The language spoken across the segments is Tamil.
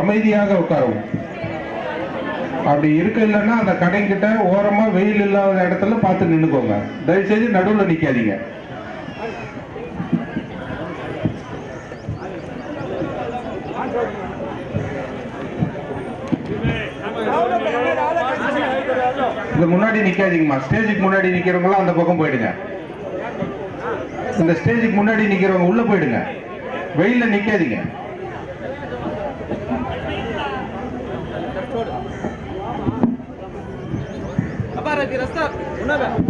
அமைதியாக உட்காரவும். அப்படி இருக்க இல்லைன்னா அந்த கடைக்கிட்ட ஓரமா வெயில் இல்லாத இடத்துல பார்த்து நின்னுக்கோங்க. தயவு செய்து நடுவில் நிற்காதீங்க இந்த முன்னாடி நிக்காதீங்கம்மா. ஸ்டேஜுக்கு முன்னாடி நிக்கிறவங்களாம் அந்த பக்கம் போயிடுங்க. இந்த ஸ்டேஜுக்கு முன்னாடி நிக்கிறவங்க உள்ள போயிடுங்க. வெயில நிக்காதீங்க. पूरा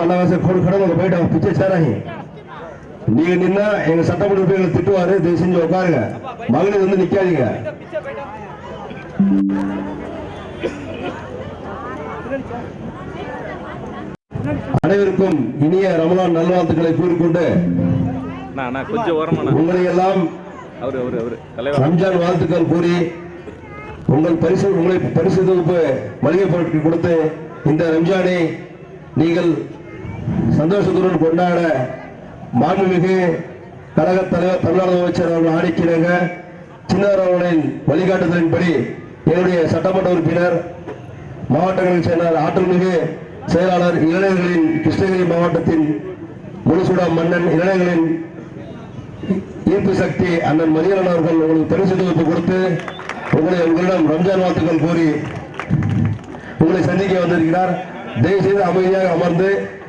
அண்ணாவாசை ஃபோன் கடை உங்க போயிட்டு அவர் பிச்சை சேராங்க நீங்க நின்னா எங்க சட்டமன்ற உறுப்பினர்களை திட்டுவாரு தயவு செஞ்சு உட்காருங்க. மகளிர் வந்து நிக்காதீங்க. அனைவருக்கும் இனிய ரமலான் நல்வாழ்த்துக்களை கூறிக்கொண்டு உங்களை எல்லாம் ரம்ஜான் வாழ்த்துக்கள் கூறி உங்கள் பரிசு உங்களை பரிசு தொகுப்பு மளிகை பொருட்கள் கொடுத்து இந்த ரம்ஜானை நீங்கள் சந்தோஷத்துடன் கொண்டாட மாண்புமிகு கழக தலைவர் தமிழ்நாடு அமைச்சர் அவர்கள் ஆணைக்கிறாங்க சின்னர் அவர்களின் வழிகாட்டுதலின்படி என்னுடைய சட்டமன்ற உறுப்பினர் மாவட்டங்களில் சேர்ந்த ஆற்றல்மிகு செயலாளர் இளைஞர்களின் கிருஷ்ணகிரி மாவட்டத்தின் முழுசுடா மன்னன் இளைஞர்களின் ஈர்ப்பு சக்தி அண்ணன் மதியன் அவர்கள் உங்களுக்கு பரிசு தொகுப்பு கொடுத்து உங்களை உங்களிடம் ரம்ஜான் வாழ்த்துக்கள் கூறி உங்களை சந்திக்க வந்திருக்கிறார். தயவுசெய்து அமைதியாக அமர்ந்து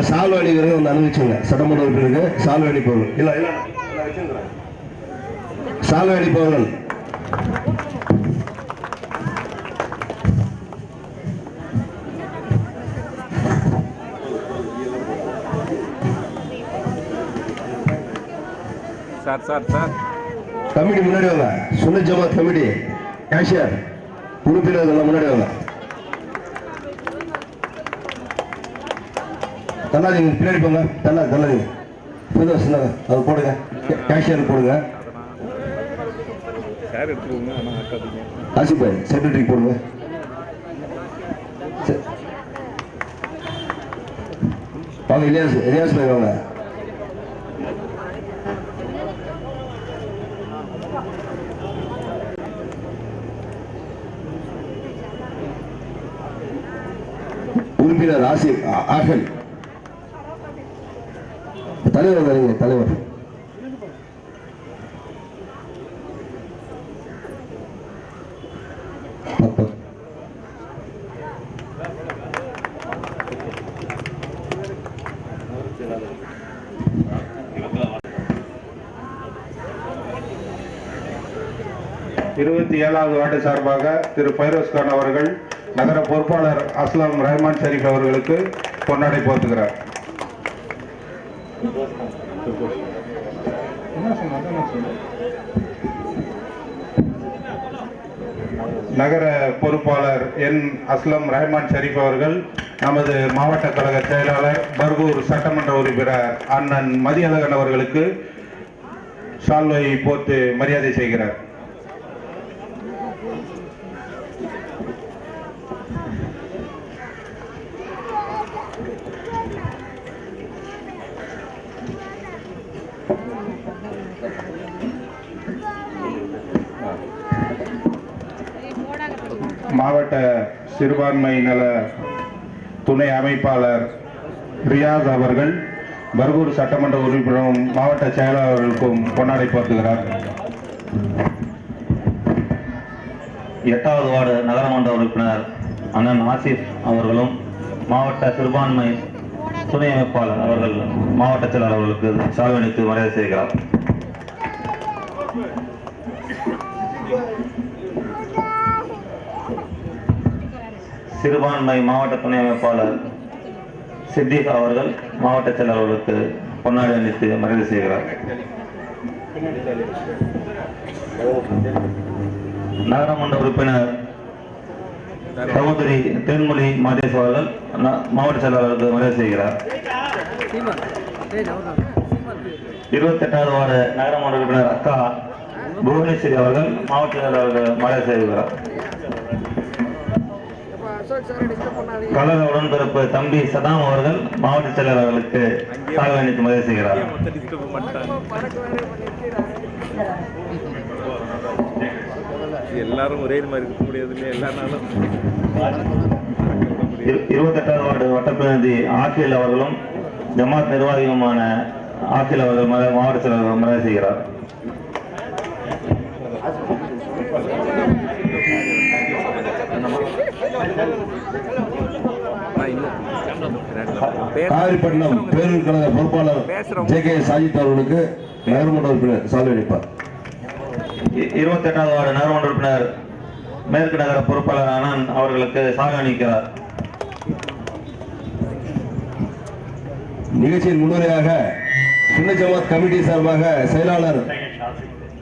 சால்வ அணிகிறது வந்து அனுபவிச்சுங்க. சட்டமன்ற உறுப்பினருக்கு சால்வ அணிப்பவர்கள் இல்ல இல்ல. சால்வ அணிப்பவர்கள் சார் சார் சார். கமிட்டி முன்னாடி வாங்க. சுன்ன ஜமாத் கமிட்டி. கேஷியர். உறுப்பினர்கள் முன்னாடி வாங்க. தள்ளாதீங்க பின்னாடி போங்க. தள்ளா தள்ளாதீங்க சின்னதா? அது போடுங்க. கேஷியர் போடுங்க. ஆசிப் பாய் செக்ரட்டரி போடுங்க. வாங்க இலியாஸ் இலியாஸ் பாய் வாங்க. உறுப்பினர் ஆசிப் ஆகல் தலைவர் தலைவர். தலைவர் இருபத்தி ஏழாவது வார்டு சார்பாக திரு பைரோஸ் கான் அவர்கள் நகர பொறுப்பாளர் அஸ்லாம் ரஹ்மான் ஷரீப் அவர்களுக்கு பொன்னாடை போத்துகிறார். நகர பொறுப்பாளர் என் அஸ்லம் ரஹ்மான் ஷரீப் அவர்கள் நமது மாவட்ட கழக செயலாளர் பர்கூர் சட்டமன்ற உறுப்பினர் அண்ணன் மதியழகன் அவர்களுக்கு ஷால்வை போத்து மரியாதை செய்கிறார். மாவட்ட சிறுபான்மை நல துணை அமைப்பாளர் ரியாஸ் அவர்கள் பர்கூர் சட்டமன்ற உறுப்பினரும் மாவட்ட செயலாளர்களுக்கும் கொண்டாடை போர்த்துகிறார் எட்டாவது வார்டு நகரமன்ற உறுப்பினர் அண்ணன் ஆசிப் அவர்களும் மாவட்ட சிறுபான்மை துணை அமைப்பாளர் அவர்கள் மாவட்ட செயலாளர்களுக்கு அவர்களுக்கு சால்வணித்து மரியாதை செய்கிறார் சிறுபான்மை மாவட்ட துணை அமைப்பாளர் சித்திக் அவர்கள் மாவட்ட செயலாளர்களுக்கு அவர்களுக்கு பொன்னாடி அணித்து மரியாதை செய்கிறார். நகரமன்ற உறுப்பினர் சகோதரி தென்மொழி மாதேஷ் அவர்கள் மாவட்ட செயலாளருக்கு மரியாதை செய்கிறார். இருபத்தெட்டாவது வார நகரமன்ற உறுப்பினர் அக்கா புவனேஸ்வரி அவர்கள் மாவட்ட செயலாளருக்கு மரியாதை செய்கிறார். கழக உடன்பிறப்பு தம்பி சதாம் அவர்கள் மாவட்ட செயலாளர்களுக்கு சால்வை அணித்து மரியாதை செய்கிறார். எல்லாரும் ஒரே மாதிரி இருக்க முடியாது இல்லையா எல்லா நாளும். இரு- இருபத்தெட்டாவது வார்டு வட்டப்பிரதிநிதி ஆக்கில் அவர்களும் ஜமாத் நிர்வாகியுமான ஆக்கில் அவர்கள் மாவட்ட செயலாளர் மரியாதை செய்கிறார். காவிரிப்பட்டினம் பேரூர் கழக பொறுப்பாளர் ஜே கே சாஜித் அவர்களுக்கு நகரமன்ற உறுப்பினர் சால்வை அளிப்பார் இ- இருபத்தெட்டாவது வார்டு நகரமன்ற உறுப்பினர் மேற்கு நகர பொறுப்பாளர் அனன் அவர்களுக்கு சாக அணிக்கிறார் நிகழ்ச்சியின் முன்னுரையாக சுன்ன ஜமாத் கமிட்டி சார்பாக செயலாளர்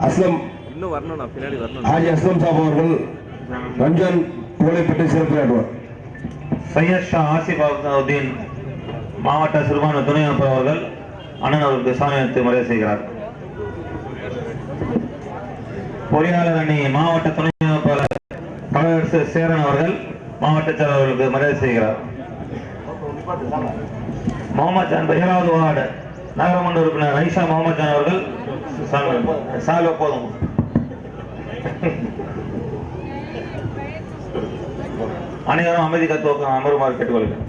அஸ்லம் இன்னும் வரணும் நான் பின்னாடி வரணும் ஹாஜி அஸ்லம் சாப் அவர்கள் ரம்ஜான் பெற்று பற்றி சிறப்புரையாற்றுவார் சையத் ஷா ஆசிப் அப்துதீன் மாவட்ட சிறுபான்மை துணை அமைப்பர் அவர்கள் அண்ணன் அவர்களுக்கு சாமி மரியாதை செய்கிறார். பொறியாளர் அணி மாவட்ட துணை அமைப்பாளர் கலையரசு சேரன் அவர்கள் மாவட்ட செயலாளர்களுக்கு மரியாதை செய்கிறார். முகமது ஜான் ஏழாவது வார்டு நகரமன்ற உறுப்பினர் ஐஷா முகமது ஜான் அவர்கள் சால்வை- போதும். அனைவரும் அமைதி கத்துவ அமருமாறு கேட்டுக்கொள்கிறேன்.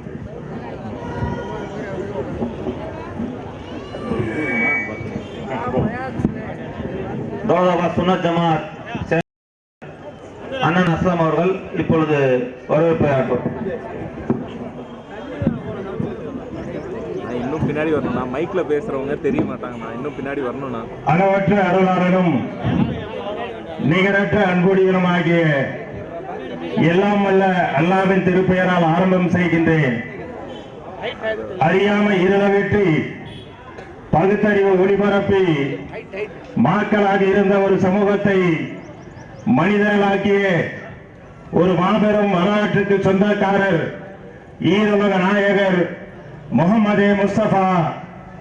சுன்னத் ஜமாத் அண்ணன் அஸ்லாம் அவர்கள் இப்பொழுது வரவேற்பை நான் இன்னும் பின்னாடி வரணும். நான் மைக்ல பேசுறவங்க தெரிய மாட்டாங்க. நான் இன்னும் பின்னாடி வரணும் நான் அளவற்ற அருளாளனும் நிகரற்ற அன்புடையனுமாகிய எல்லாம் வல்ல அல்லாவின் திருப்பெயரால் ஆரம்பம் செய்கின்றேன். அறியாமை இருளவிட்டு பகுத்தறிவு ஒளிபரப்பி மாக்களாக இருந்த ஒரு சமூகத்தை மனிதர்களாக்கிய ஒரு மாபெரும் வரலாற்றுக்கு சொந்தக்காரர் ஈருலக நாயகர் முகமது முஸ்தபா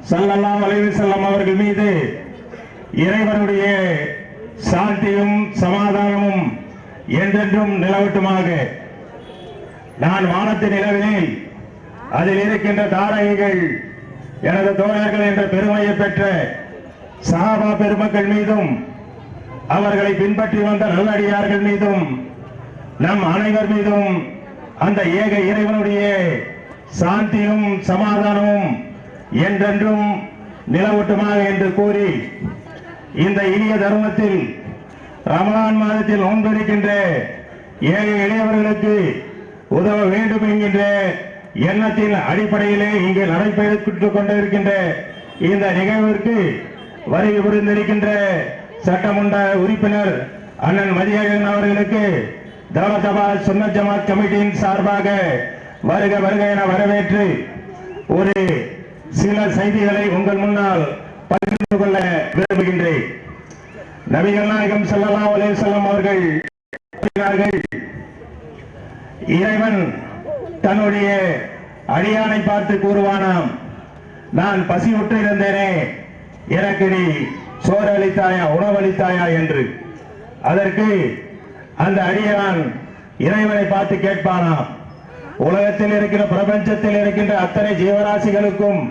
சல்லல்லா அலைவு செல்லம் அவர்கள் மீது இறைவனுடைய சாந்தியும் சமாதானமும் என்றென்றும் நிலவட்டுமாக. நான் வானத்தின் நிலவினேன். அதில் இருக்கின்ற தாரகைகள் எனது தோழர்கள் என்ற பெருமையை பெற்ற சஹாபா பெருமக்கள் மீதும் அவர்களை பின்பற்றி வந்த நல்லடியார்கள் மீதும் நம் அனைவர் மீதும் அந்த ஏக இறைவனுடைய சாந்தியும் சமாதானமும் என்றென்றும் நிலவட்டுமாக என்று கூறி இந்த இனிய தருணத்தில் ரமலான் மாதத்தில் நோன்பிருக்கின்ற ஏழை எளியவர்களுக்கு உதவ வேண்டும் என்கின்ற எண்ணத்தின் அடிப்படையிலே இங்கே நடைபெற்றுக் கொண்டிருக்கின்ற இந்த நிகழ்விற்கு வருகை புரிந்திருக்கின்ற சட்டமன்ற உறுப்பினர் அண்ணன் மதியகன் அவர்களுக்கு தௌலதபா சுன்ன ஜமாத் கமிட்டியின் சார்பாக வருக வருக என வரவேற்று ஒரு சில செய்திகளை உங்கள் முன்னால் பகிர்ந்து கொள்ள விரும்புகின்றேன். நபிகள் நாயகம் ஸல்லல்லாஹு அலைஹி செல்லம் அவர்கள் இறைவன் தன்னுடைய அடியானை பார்த்து கூறுவானாம் நான் பசியுற்று இருந்தேனே எனக்கு நீ சோறு அளித்தாயா உணவளித்தாயா என்று. அதற்கு அந்த அடியான் இறைவனை பார்த்து கேட்பானாம் உலகத்தில் இருக்கிற பிரபஞ்சத்தில் இருக்கின்ற அத்தனை ஜீவராசிகளுக்கும்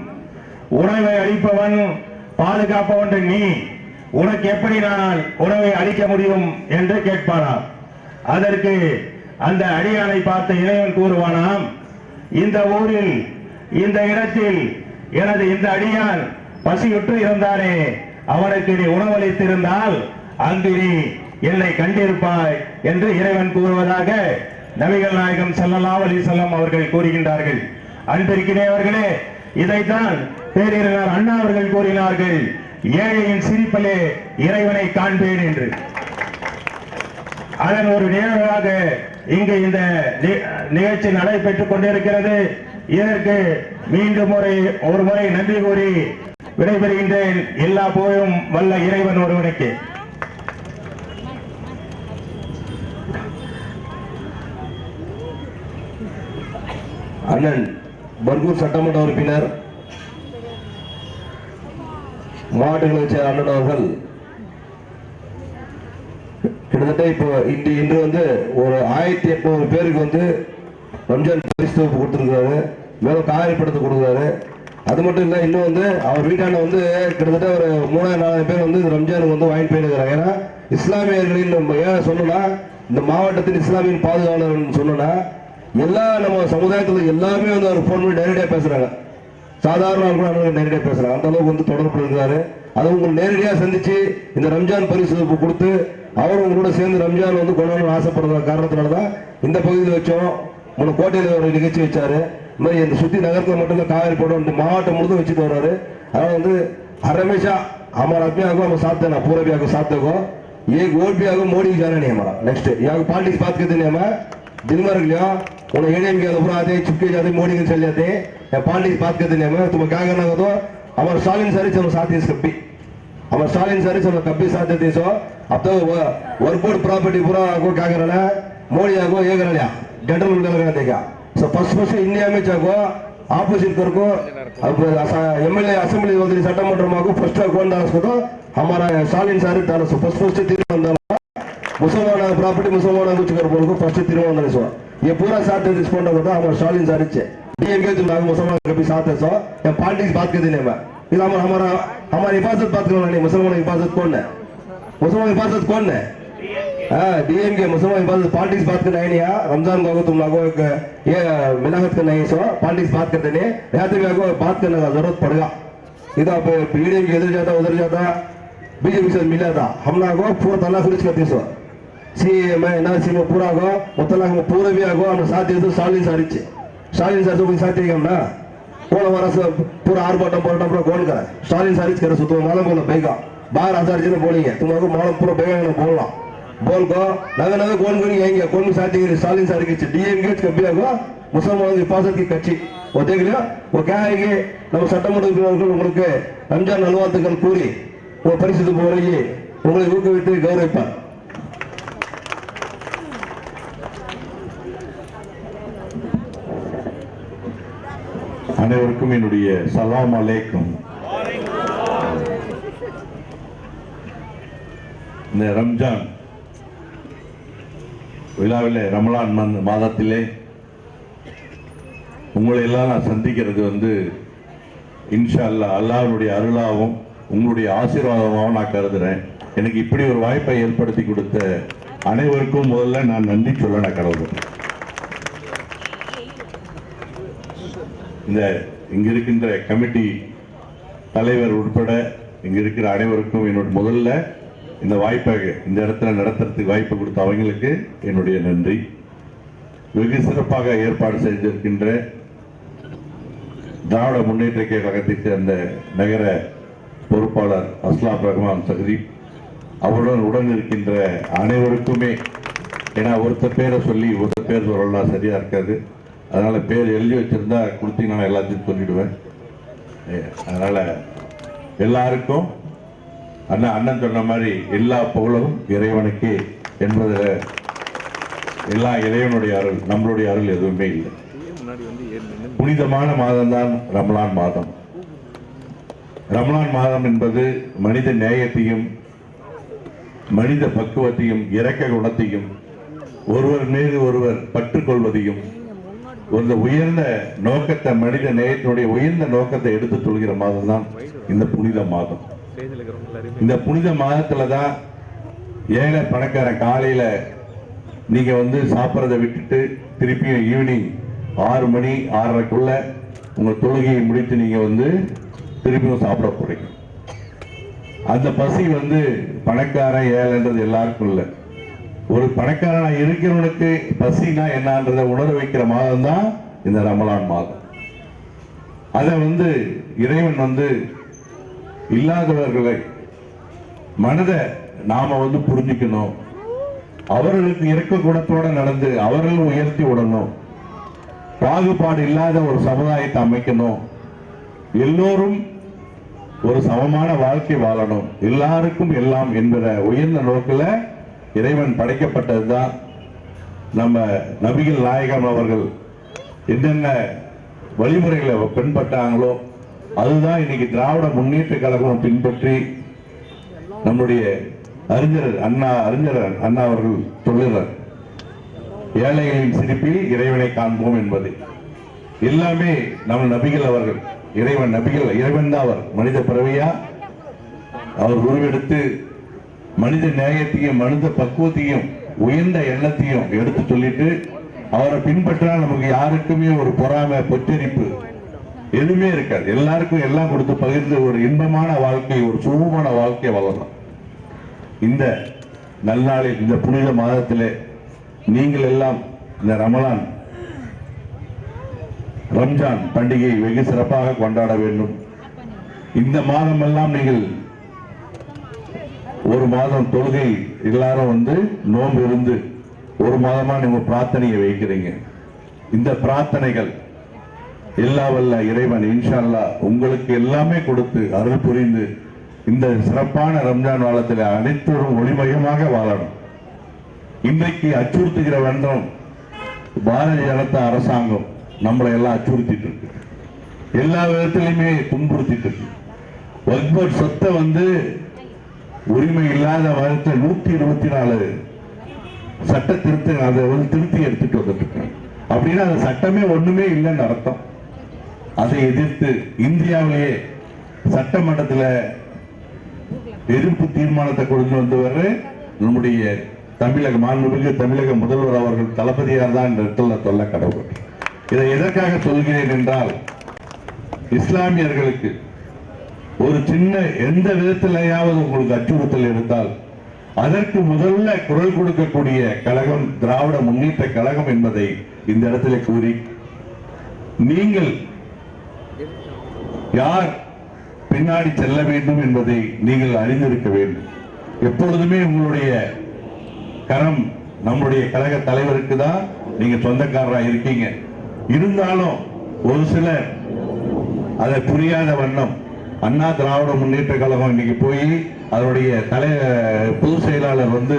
உணவை அளிப்பவன் பாதுகாப்பவன் நீ. உனக்கு எப்படி நான் உணவை அளிக்க முடியும் என்று கேட்பானாம் அதற்கு அந்த அடியானை பார்த்த இறைவன் கூறுவானாம் இந்த ஊரில் இந்த இடத்தில் எனது இந்த அடியான் பசியுற்று இருந்தானே அவனுக்கு நீ உணவளித்திருந்தால் அங்கு நீ என்னை கண்டிருப்பாய் என்று இறைவன் கூறுவதாக நபிகள் நாயகம் செல்லலாம் அலி வஸல்லம் அவர்கள் கூறுகின்றார்கள். அன்பிற்கினேயவர்களே இதைத்தான் பேரறிஞர் அண்ணா அவர்கள் கூறினார்கள். ஏழையின் சிரிப்பிலே இறைவனை காண்பேன் என்று. அதன் ஒரு நிகழ்வாக இங்கு இந்த நிகழ்ச்சி நடைபெற்றுக் கொண்டிருக்கிறது. இதற்கு மீண்டும் ஒரு ஒரு முறை நன்றி கூறி விடைபெறுகின்றேன். எல்லா போயும் வல்ல இறைவன் ஒருவனுக்கு. அண்ணன் பர்கூர் சட்டமன்ற உறுப்பினர் மாவட்ட வச்ச செயலர் அண்ணன் அவர்கள் கிட்டத்தட்ட இப்போ இன்று இன்று வந்து ஒரு ஆயிரத்தி எட்நூறு பேருக்கு வந்து ரம்ஜான் பரிசு தொகுப்பு கொடுத்துருக்காரு மேலும் காரி படத்தை கொடுக்குறாரு. அது மட்டும் இல்லை இன்னும் வந்து அவர் வீட்டாண்ட வந்து கிட்டத்தட்ட ஒரு மூணாயிரம் நாலாயிரம் பேர் வந்து ரம்ஜானுக்கு வந்து வாங்கிட்டு போயிருக்கிறாங்க. ஏன்னா இஸ்லாமியர்களின் நம்ம ஏன் சொல்லணும்னா இந்த மாவட்டத்தின் இஸ்லாமியின் பாதுகாவலர்னு சொன்னோம்னா எல்லா நம்ம சமுதாயத்தில் எல்லாருமே வந்து அவர் ஃபோன் பண்ணி நேரடியாக பேசுகிறாங்க சாதாரண ஆள் கூட அண்ணனுக்கு நேரடியாக பேசுறாங்க அந்த அளவுக்கு வந்து தொடர்பு இருக்கிறாரு அதை உங்களை நேரடியாக சந்திச்சு இந்த ரம்ஜான் பரிசு தொகுப்பு கொடுத்து அவரும் உங்களோட சேர்ந்து ரம்ஜான் வந்து கொண்டாடணும்னு ஆசைப்படுற காரணத்தினால தான் இந்த பகுதியில் வச்சோம் முன்ன கோட்டையில் ஒரு நிகழ்ச்சி வச்சாரு இந்த மாதிரி இந்த சுத்தி நகரத்தில் மட்டும் இல்லை காவேரி போட்டோம் இந்த மாவட்டம் முழுதும் வச்சுட்டு வர்றாரு அதனால வந்து हमेशा हमारा आदमी आगो हम साथ देना पूरा भी आगो साथ देखो ये वोट भी आगो मोदी की जाना नहीं हमारा नेक्स्ट यहाँ पॉलिटिक्स बात करते नहीं हमें ದುನಿಮರ್ಗಲ್ಯೋ ಉಣ ಏನೇನ್ಗೆ ಅದು ಪುರ ಅದೇ ಚುಪ್ಪಿ ಅದೇ ಮೋಡಿಗೆ ಚೆಲ್ಲದೆ ಪಾಂಡಿ ಪಾತ್ಕದಿನ ತುಂಬ ಕಾಗನಾಗೋದು ಅವರ ಸ್ಟಾಲಿನ್ ಸರಿ ಚಲೋ ಸಾಧ್ಯ ಕಬ್ಬಿ ಅವರ ಸ್ಟಾಲಿನ್ ಸರಿ ಚಲೋ ಕಬ್ಬಿ ಸಾಧ್ಯತೆ ಸೊ ಅಪ್ಪ ವರ್ಕೋಡ್ ಪ್ರಾಪರ್ಟಿ ಪುರ ಆಗೋ ಕಾಗರಣ ಮೋಡಿ ಆಗೋ ಏಗರಣ್ಯ ಜನರಲ್ ಉಂಟಲ್ಲ so first first India match ಆಗೋ ಆಪೋಸಿಟ್ ಕೊರ್ಕು ಎಮ್ ಎಲ್ ಎ ಅಸೆಂಬ್ಲಿ ಹೋದ್ರೆ ಸಟಮಂಡ್ರಮಾಗು ಫಸ್ಟ್ ಕೊಂಡ ಹಾಸ್ಬಿಟ್ಟು ಅಮರ ಶಾಲಿನ್ ಸಾರಿ ತಾನು ಫಸ್ಟ್ ಫಸ್ಟ್ ತೀರ್ಮಾನ मुसलमान प्रॉपर्टी मुसलमान कुछ कर बोल को फर्स्ट तिरुवंदल सो ये पूरा साथ दे रिस्पॉन्ड होता हमारा स्टालिन सारी छे डीएमके तो नाग मुसलमान कभी साथ है सो ये पॉलिटिक्स बात के दिन है ಇದು हमारा हमारा हमारी हिफाजत बात करना नहीं मुसलमान की हिफाजत कौन है मुसलमान की हिफाजत कौन है हाँ डीएम के मुसलमान हिफाजत पॉलिटिक्स बात करना है नहीं यार रमजान को तुम लोगों को ये मिलावट करना है सो पॉलिटिक्स बात करते नहीं यहाँ तो भी आपको बात करने का जरूरत पड़ेगा इधर आप पीडीएम के इधर जाता उधर जाता बीजेपी से मिला था हम लोग को पूरा तला खुलिच करते सो சிஎம்ஐ ನರಸಿಂಹ ಪೂರ ಆಗೋ ಮೊತ್ತಲಾಗ ಪೂರವೇ ಆಗೋ ஸ்டாலின் ಸಾಧ್ಯ ஸ்டாலின் ಸ್ಟಾಲಿನ್ ಸಾರ್ ಇಚ್ಚಿ கோலம் ಸಾರ್ ತಗೊಂಡು பூரா ஆர்ப்பாட்டம் போராட்டம் பூரா கோல்கர ஸ்டாலின் சாரிச்சு சாரிச்சுக்கிற சுத்துவோம் மலம் போல பைகா பார் அசாரிச்சுன்னு போனீங்க துமாக்கு மலம் பூரா பைகா போடலாம். போல்கோ நகை நகை கோன் கோனி ஏங்க கோன் சாட்டிங்கிற ஸ்டாலின் சாரிக்கிச்சு டிஎம்கே கம்மியாகோ முசல்மான விபாசத்துக்கு கட்சி. ஒத்தேங்கலையா ஒக்கேகி நம்ம சட்டமன்ற உறுப்பினர்கள் உங்களுக்கு ரம்ஜான் நல்வாழ்த்துக்கள் கூறி ஒரு பரிசு போரையே உங்களை ஊக்குவித்து கௌரவிப்பார். அனைவருக்கும் என்னுடைய சலாம் அலைக்கும். இந்த ரம்ஜான் விழாவிலே ரமலான் மாதத்திலே உங்களை எல்லாம் நான் சந்திக்கிறது வந்து இன்ஷா அல்லாஹ் அல்லாவுடைய அருளாகவும் உங்களுடைய ஆசீர்வாதமாகவும் நான் கருதுறேன். எனக்கு இப்படி ஒரு வாய்ப்பை ஏற்படுத்தி கொடுத்த அனைவருக்கும் முதல்ல நான் நன்றி சொல்ல நான் கடவுள். இந்த இங்க இருக்கின்ற கமிட்டி தலைவர் உட்பட இங்க இருக்கிற அனைவருக்கும் என்னோட முதல்ல இந்த வாய்ப்பை இந்த இடத்துல நடத்துறதுக்கு வாய்ப்பு கொடுத்த அவங்களுக்கு என்னுடைய நன்றி. வெகு சிறப்பாக ஏற்பாடு செய்திருக்கின்ற திராவிட முன்னேற்ற கழகத்தை சேர்ந்த நகர பொறுப்பாளர் அஸ்லாம் ரஹ்மான் சஹரி அவருடன் உடன் இருக்கின்ற அனைவருக்குமே ஏன்னா ஒருத்தர் பேரை சொல்லி ஒருத்தர் பேர் சொல்லலாம் சரியா இருக்காது. அதனால் பேர் எழுதி வச்சிருந்தா கொடுத்தீங்கன்னா நான் எல்லாத்தையும் சொல்லிவிடுவேன் அதனால் எல்லாருக்கும் அண்ணன் அண்ணன் சொன்ன மாதிரி எல்லா புகழும் இறைவனுக்கு என்பதில் எல்லா இறைவனுடைய அருள் நம்மளுடைய அருள் எதுவுமே இல்லை. புனிதமான மாதம்தான் ரமலான் மாதம். ரமலான் மாதம் என்பது மனித நேயத்தையும் மனித பக்குவத்தையும் இரக்க குணத்தையும் ஒருவர் மீது ஒருவர் பற்றுக்கொள்வதையும் ஒரு உயர்ந்த நோக்கத்தை மனித நேயத்தினுடைய உயர்ந்த நோக்கத்தை எடுத்து சொல்கிற மாதம் தான் இந்த புனித மாதம். இந்த புனித மாதத்துல தான் ஏழை பணக்காரன் காலையில நீங்க வந்து சாப்பிட்றத விட்டுட்டு திருப்பியும் ஈவினிங் ஆறு மணி ஆறரைக்குள்ள உங்க தொழுகையை முடித்து நீங்க வந்து திரும்பியும் சாப்பிட போறீங்க. அந்த பசி வந்து பணக்காரன் ஏழைன்றது எல்லாருக்கும் இல்லை. ஒரு பணக்காரனா இருக்கிறவனுக்கு பசினா என்னன்றதை உணர வைக்கிற மாதம் தான் இந்த ரமலான் மாதம். அதை வந்து இறைவன் வந்து இல்லாதவர்களை மனதை நாம வந்து புரிஞ்சுக்கணும். அவர்களுக்கு இறக்க குணத்தோட நடந்து அவர்களும் உயர்த்தி விடணும். பாகுபாடு இல்லாத ஒரு சமுதாயத்தை அமைக்கணும். எல்லோரும் ஒரு சமமான வாழ்க்கை வாழணும். எல்லாருக்கும் எல்லாம் என்கிற உயர்ந்த நோக்கில் இறைவன் படைக்கப்பட்டது தான் நம்ம நபிகள் நாயகம் அவர்கள் என்னென்ன வழிமுறைகளை பின்பற்றாங்களோ அதுதான் இன்னைக்கு திராவிட முன்னேற்ற கழகம் பின்பற்றி நம்முடைய அறிஞர் அண்ணா அறிஞர் அண்ணா அவர்கள் சொல்லுகிறார் ஏழைகளின் சிரிப்பில் இறைவனை காண்போம் என்பது. எல்லாமே நம்ம நபிகள் அவர்கள் இறைவன் நபிகள் இறைவன் தான் அவர் மனித பிறவியா? அவர் உருவெடுத்து மனித நேயத்தையும் மனித பக்குவத்தையும் உயர்ந்த எண்ணத்தையும் எடுத்து சொல்லிட்டு அவரை பின்பற்றினா நமக்கு யாருக்குமே ஒரு பொறாமை பொச்சரிப்பு எதுவுமே இருக்காது. எல்லாருக்கும் எல்லாம் கொடுத்து பகிர்ந்து ஒரு இன்பமான வாழ்க்கை ஒரு சுகமான வாழ்க்கையை வளரலாம் இந்த நல்நாளில் இந்த புனித மாதத்திலே நீங்கள் எல்லாம் இந்த ரமலான் ரம்ஜான் பண்டிகையை வெகு சிறப்பாக கொண்டாட வேண்டும். இந்த மாதமெல்லாம் நீங்கள் ஒரு மாதம் தொழுகை எல்லாரும் வந்து நோன்பு இருந்து ஒரு மாதமா நீங்க பிரார்த்தனையை வைக்கிறீங்க. இந்த பிரார்த்தனைகள் எல்லா வல்ல இறைவன் இன்ஷா அல்லாஹ் உங்களுக்கு எல்லாமே கொடுத்து அருள் புரிந்து இந்த சிறப்பான ரம்ஜான் காலத்தில் அனைத்தோரும் ஒளிமயமாக வாழணும். இன்றைக்கு அச்சுறுத்துகிற வேண்டும் பாரதிய ஜனதா அரசாங்கம் நம்மளை எல்லாம் அச்சுறுத்திட்டு இருக்கு. எல்லா விதத்திலையுமே துன்புறுத்திட்டு இருக்கு. வக்பர் சொத்தை வந்து உரிமை இல்லாத வருடத்தில் நூத்தி இருபத்தி நாலு சட்ட திருத்த அதை வந்து திருத்தி எடுத்துட்டு வந்துட்டு இருக்காங்க அப்படின்னா அந்த சட்டமே ஒண்ணுமே இல்லைன்னு அர்த்தம். அதை எதிர்த்து இந்தியாவிலேயே சட்டமன்றத்தில் எதிர்ப்பு தீர்மானத்தை கொண்டு வந்தவர் நம்முடைய தமிழக மாண்புமிகு தமிழக முதல்வர் அவர்கள் தளபதியார் தான் இந்த இடத்துல சொல்ல கடவுள். இதை எதற்காக சொல்கிறேன் என்றால் இஸ்லாமியர்களுக்கு ஒரு சின்ன எந்த விதத்திலேயாவது உங்களுக்கு அச்சுறுத்தல் இருந்தால் அதற்கு முதல்ல குரல் கொடுக்கக்கூடிய கழகம் திராவிட முன்னேற்ற கழகம் என்பதை இந்த இடத்துல கூறி நீங்கள் யார் பின்னாடி செல்ல வேண்டும் என்பதை நீங்கள் அறிந்திருக்க வேண்டும். எப்பொழுதுமே உங்களுடைய கரம் நம்முடைய கழக தலைவருக்கு தான் நீங்க சொந்தக்காரரா இருக்கீங்க. இருந்தாலும் ஒரு சிலர் அதை புரியாத வண்ணம் அண்ணா திராவிட முன்னேற்ற கழகம் இன்னைக்கு போய் அதனுடைய தலை பொதுச் செயலாளர் வந்து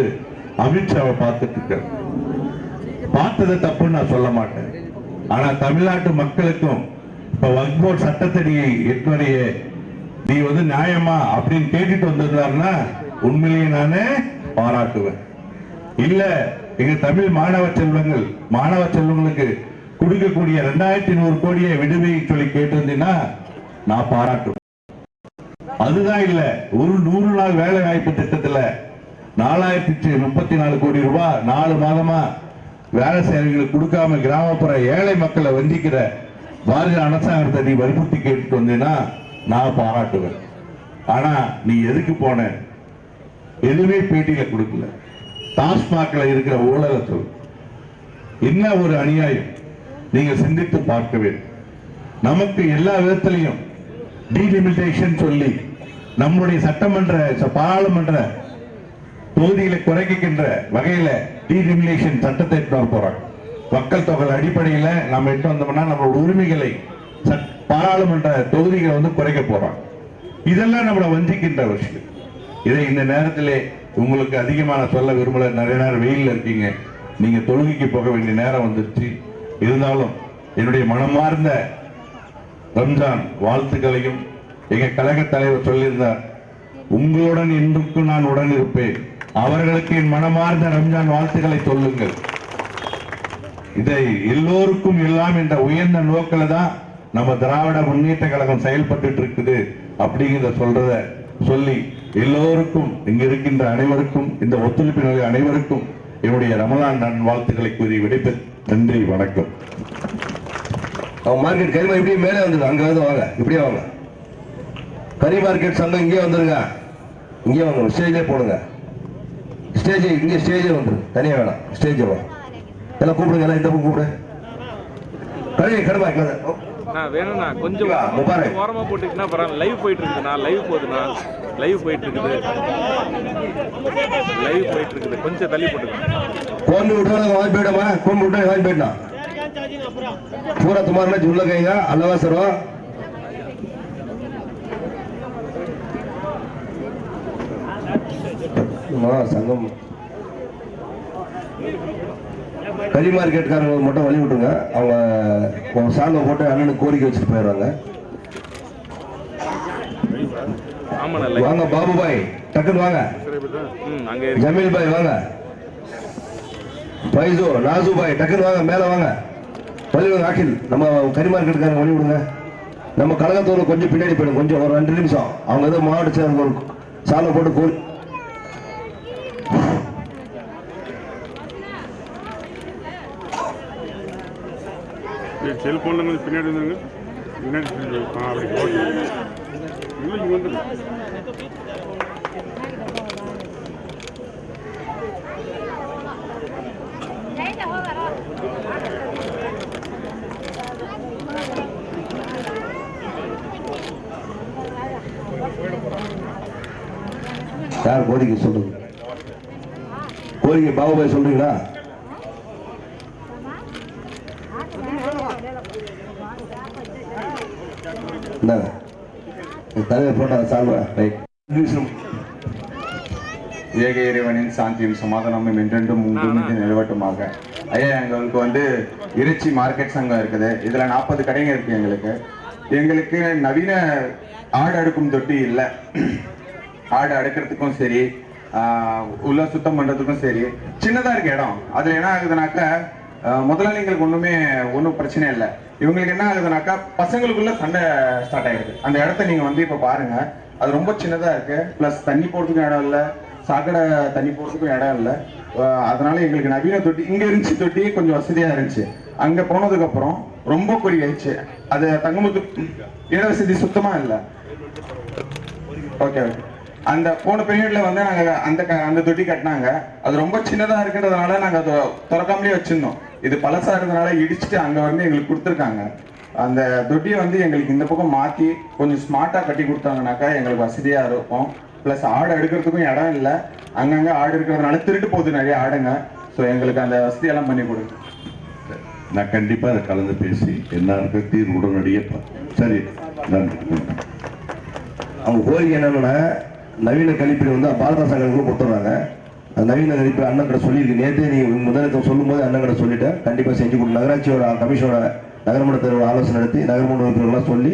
அமித்ஷாவை பார்த்துட்டு இருக்காரு. பார்த்தது தப்புன்னு நான் சொல்ல மாட்டேன். ஆனா தமிழ்நாட்டு மக்களுக்கும் இப்ப வக்போர்ட் சட்டத்தடி எட்டுடைய நீ வந்து நியாயமா அப்படின்னு கேட்டுட்டு வந்திருந்தாருன்னா உண்மையிலேயே நானே பாராட்டுவேன். இல்ல எங்க தமிழ் மாணவ செல்வங்கள் மாணவ செல்வங்களுக்கு கொடுக்கக்கூடிய ரெண்டாயிரத்தி நூறு கோடியை விடுவி சொல்லி கேட்டிருந்தீங்கன்னா நான் பாராட்டுவேன். அதுதான் இல்ல ஒரு நூறு நாள் வேலை வாய்ப்பு திட்டத்துல நாலாயிரத்தி முப்பத்தி நாலு கோடி ரூபாய் நாலு மாதமா வேலை செய்யறவங்களுக்கு கொடுக்காம கிராமப்புற ஏழை மக்களை வஞ்சிக்கிற பாரதிய அரசாங்கத்தை நீ வற்புறுத்தி கேட்டுட்டு வந்தீங்கன்னா நான் பாராட்டுவேன். ஆனா நீ எதுக்கு போன? எதுவுமே பேட்டியில கொடுக்கல. டாஸ்மாக்ல இருக்கிற ஊழலை என்ன ஒரு அநியாயம்? நீங்க சிந்தித்து பார்க்க வேண்டும். நமக்கு எல்லா விதத்திலையும் டீலிமிட்டேஷன் சொல்லி நம்முடைய சட்டமன்ற பாராளுமன்ற தொகுதிகளை குறைக்கின்ற வகையில டீரிமினேஷன் சட்டத்தை எடுத்து வர போறாங்க. மக்கள் தொகை அடிப்படையில் நம்ம எடுத்து வந்தோம்னா நம்மளோட உரிமைகளை பாராளுமன்ற தொகுதிகளை வந்து குறைக்க போறோம் இதெல்லாம் நம்மளை வஞ்சிக்கின்ற விஷயம். இதை இந்த நேரத்திலே உங்களுக்கு அதிகமான சொல்ல விரும்பல. நிறைய நேரம் வெயிலில் இருக்கீங்க. நீங்க தொழுகைக்கு போக வேண்டிய நேரம் வந்துருச்சு. இருந்தாலும் என்னுடைய மனமார்ந்த ரம்ஜான் வாழ்த்துக்களையும் எங்க கழக தலைவர் சொல்லியிருந்தார் உங்களுடன் இன்றுக்கும் நான் உடன் இருப்பேன் அவர்களுக்கு என் மனமார்ந்த ரம்ஜான் வாழ்த்துக்களை சொல்லுங்கள். இதை எல்லோருக்கும் எல்லாம் என்ற உயர்ந்த நோக்கில் தான் நம்ம திராவிட முன்னேற்ற கழகம் செயல்பட்டு இருக்குது அப்படிங்கிறத சொல்றத சொல்லி எல்லோருக்கும் இங்க இருக்கின்ற அனைவருக்கும் இந்த ஒத்துழைப்பினர்கள் அனைவருக்கும் என்னுடைய ரமலான் நன் வாழ்த்துக்களை கூறி விடைப்பு நன்றி வணக்கம். அவங்க மார்க்கெட் கறி இப்படியே மேலே வந்தது? அங்கே வந்து வாங்க இப்படியே வாங்க. கறி மார்க்கெட் சந்தை இங்கே வந்துருங்க. இங்கே வாங்க ஸ்டேஜே போடுங்க. ஸ்டேஜ் இங்கே ஸ்டேஜே வந்துருங்க தனியாக வேணாம் ஸ்டேஜே வா. எல்லாம் கூப்பிடுங்க எல்லாம் இந்த பக்கம் கூப்பிடு. கடையை கடமை வேணும்ண்ணா கொஞ்சம் ஓரமாக போட்டுக்கிட்டா பரவாயில்ல லைவ் போயிட்டு இருக்குதுண்ணா லைவ் போகுதுண்ணா லைவ் போயிட்டு இருக்குது லைவ் போயிட்டு இருக்குது கொஞ்சம் தள்ளி போட்டுக்கலாம் கொண்டு விட்டா வாங்கி போயிடுமா கோம்பு விட்டா வாங்கி போயிடலாம். பூரா துமாரில் ஜுல்லகையா அல்லவா சர்வா ஆ சங்கம்? வெளி மார்க்கெட்காரங்க மட்டும் வழி விட்டுருங்க. அவங்க சாங்கை போட்டு அண்ணனுக்கு கோரிக்கை வச்சுட்டு போயிடுறாங்க வாங்க பாபு பாய் டக்குன்னு வாங்க. ஜமீல் பாய் வாங்க. பைசோ நாசு பாய் டக்குன்னு வாங்க மேலே வாங்க. வழிவிடுங்க அகில் நம்ம கறி மார்க்கெட்டுக்காரங்க வழி விடுங்க. நம்ம கழகத்தோட கொஞ்சம் பின்னாடி போயிடும் கொஞ்சம் ஒரு ரெண்டு நிமிஷம். அவங்க ஏதோ மாவட்ட சேர்ந்த சாலை போட்டு கோரி செல்ஃபோனில் கொஞ்சம் பின்னாடி வந்துருங்க. பின்னாடி ஆ, அப்படி ஓகே. இல்லை இங்கே வந்துருங்க யார் கோரிக்கை சொல்லுங்க கோரிக்கை பாபு சொல்றீங்களா? இந்தாங்க இந்த தலைவர் போட்டா சால்வா? ரைட். ஏக இறைவனின் சாந்தியும் சமாதானமும் என்றென்றும் உங்கள் நிலவட்டுமாக. ஐயா எங்களுக்கு வந்து இறைச்சி மார்க்கெட் சங்கம் இருக்குது. இதுல நாற்பது கடைங்க இருக்கு எங்களுக்கு. எங்களுக்கு நவீன ஆடு அடுக்கும் தொட்டி இல்லை. ஆடு அடுக்கிறதுக்கும் சரி ஆஹ், உள்ள சுத்தம் பண்றதுக்கும் சரி சின்னதா இருக்கு இடம். அதுல என்ன ஆகுதுனாக்கா முதலாளிங்களுக்கு ஒண்ணுமே ஒன்றும் பிரச்சனை இல்லை. இவங்களுக்கு என்ன ஆகுதுனாக்கா பசங்களுக்குள்ள சண்டை ஸ்டார்ட் ஆயிடுது. அந்த இடத்த நீங்க வந்து இப்ப பாருங்க. அது ரொம்ப சின்னதா இருக்கு. பிளஸ் தண்ணி போகிறதுக்கும் இடம் இல்லை. சாக்கடை தண்ணி போகிறதுக்கும் இடம் இல்லை. அதனால எங்களுக்கு நவீன தொட்டி இங்க இருந்துச்சு தொட்டி கொஞ்சம் வசதியா இருந்துச்சு. அங்க போனதுக்கு அப்புறம் ரொம்ப குறி ஆயிடுச்சு அது தங்கமுத்து இட வசதி சுத்தமா இல்லை. ஓகே ஓகே அந்த போன பீரியட்ல வந்து நாங்க அந்த க- அந்த தொட்டி கட்டினாங்க. அது ரொம்ப சின்னதா இருக்கிறதுனால நாங்க அதை திறக்காமலே வச்சிருந்தோம். இது பழசா இருந்தனால இடிச்சுட்டு அங்க வந்து எங்களுக்கு கொடுத்துருக்காங்க. அந்த தொட்டியை வந்து எங்களுக்கு இந்த பக்கம் மாத்தி கொஞ்சம் ஸ்மார்ட்டா கட்டி கொடுத்தாங்கனாக்கா எங்களுக்கு வசதியா இருக்கும். ப்ளஸ் ஆடு எடுக்கிறதுக்கும் இடம் இல்லை. அங்கங்க ஆடு இருக்கிறதுனால திருட்டு போகுது நிறைய ஆடுங்க. ஸோ எங்களுக்கு அந்த வசதியெல்லாம் பண்ணி கொடுங்க நான் கண்டிப்பா அதை கலந்து பேசி என்ன இருக்க தீர்வு உடனடியே பா- சரி நன்றி. அவங்க கோரிக்கை என்னன்னா நவீன கழிப்பறை வந்து பாரத சங்கங்களுக்கு கொடுத்துட்றாங்க. நவீன நடிப்பு அண்ணன் கிட்ட சொல்லியிருக்கு நேற்றே நீ முதலிடத்தை சொல்லும்போது அண்ணன் கிட்ட சொல்லிட்டேன் கண்டிப்பாக செஞ்சு கொடுக்கணும் நகராட்சியோட கமிஷனோட நகரமன்றத்தோட ஆலோசனை நடத்தி நகரமன்ற உறுப்பினர்கள்லாம் சொல்லி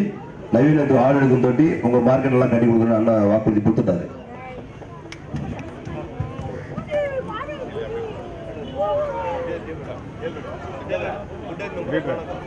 நவீன ஆள் எடுக்கும் தொட்டி உங்கள் மார்க்கெட் எல்லாம் கட்டி கொடுக்கணும்னு அண்ணன் வாக்குறுதி கொடுத்துட்டாரு कौन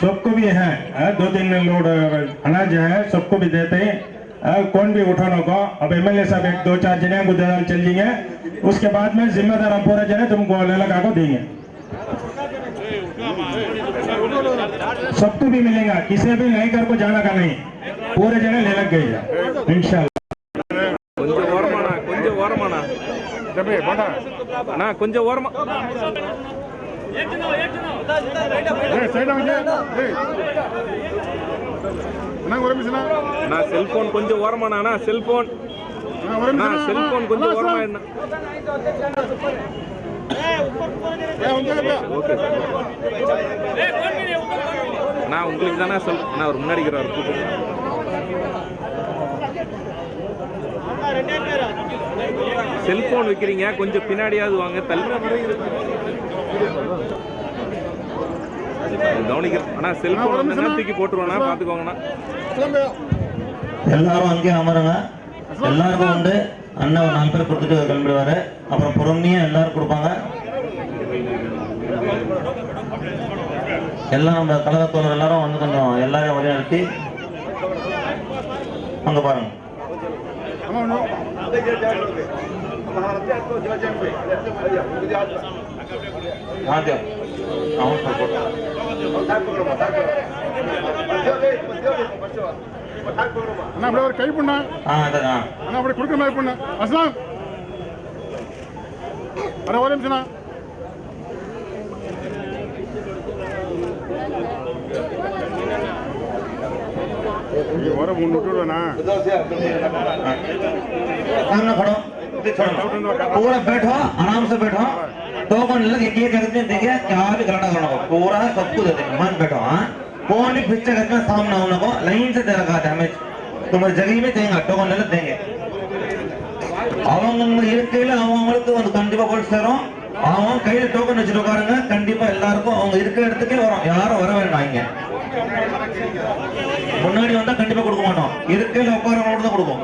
सबको भी है अ, दो तीन लोड अनाज है सबको भी देते हैं अ, कौन भी उठाने को अब एमएलए साहब एक दो चार जिले को दे चल जाएंगे उसके बाद में जिम्मेदार हम पूरे जने तुमको ले लगा को देंगे सबको भी मिलेगा किसी भी नहीं कर को जाना का नहीं पूरे जने ले लग गई इंशाल्लाह கொஞ்சம் ஓரமாண்ணா கொஞ்சம் ஓரமாண்ணா அண்ணா கொஞ்சம் ஓரமா ஒரு அண்ணா செல்போன் கொஞ்சம் அண்ணா செல்போன். ஒரு அண்ணா செல்போன் கொஞ்சம் ஓரமா என்ன நான் உங்களுக்கு தானே சொல் நான் ஒரு முன்னாடி இருக்கிறவர் கூப்பிட்டு செல்போன் வைக்கிறீங்க கொஞ்சம் பின்னாடியாவது வாங்க தள்ளி கவனிக்கிறேன் ஆனா செல்போன் தூக்கி போட்டுருவானா? பாத்துக்கோங்கண்ணா. எல்லாரும் அங்கேயே அமருங்க. எல்லாருக்கும் வந்து அண்ணன் ஒரு நாலு பேர் கொடுத்துட்டு கிளம்பிடுவாரு. அப்புறம் பொறுமையா எல்லாரும் கொடுப்பாங்க. எல்லாம் நம்ம கழகத்தோழர் எல்லாரும் வந்து கொஞ்சம் எல்லாரையும் வழிநடத்தி அங்க பாருங்க. மாத்தியம் அவன் support. அண்ணா அப்படியே ஒரு கை பண்ணா ஆ அதான் ஆ. அண்ணா அப்படி கொடுக்குற மாதிரி பண்ண அஸ்லாம் அண்ணா ஒரு நிமிஷம்ண்ணா இங்க வர மூணு விட்டுடுவேண்ணா सामने खड़ो छोड़ो पूरा बैठो आराम से बैठो ಟೋಗೊಂಡಿಲ್ಲ ಹೆಂಗೆ ಕರೆದ್ರೆ ನಿಮಗೆ ಯಾರು ಕನ್ನಡ ಪೂರ ಕಪ್ಪುದ ಮಾಡ್ಬೇಡ ಓನ್ಲಿ ಪಿಕ್ಚರ್ ಹತ್ರ ಸಾಮ್ ನಾವು ನಾವು ಲೈನ್ಸ್ ತೆರಗ ಡ್ಯಾಮೇಜ್ ತುಂಬ ಜಗೀಮೆ தேங்க ಟೋಗೊಂಡಿಲ್ಲ தேங்க அவங்க அவங்களுக்கு வந்து கண்டிப்பா போட்டு சேரும் அவன் கையில டோக்கன் வச்சிருக்காருங்க கண்டிப்பா எல்லாருக்கும் அவங்க இருக்கிற இடத்துக்கே வரும் யாரும் வர வேண்டாம் இங்க முன்னாடி வந்தா கண்டிப்பா கொடுக்க மாட்டோம் இருக்கையில உட்காரவங்களோட கொடுப்போம்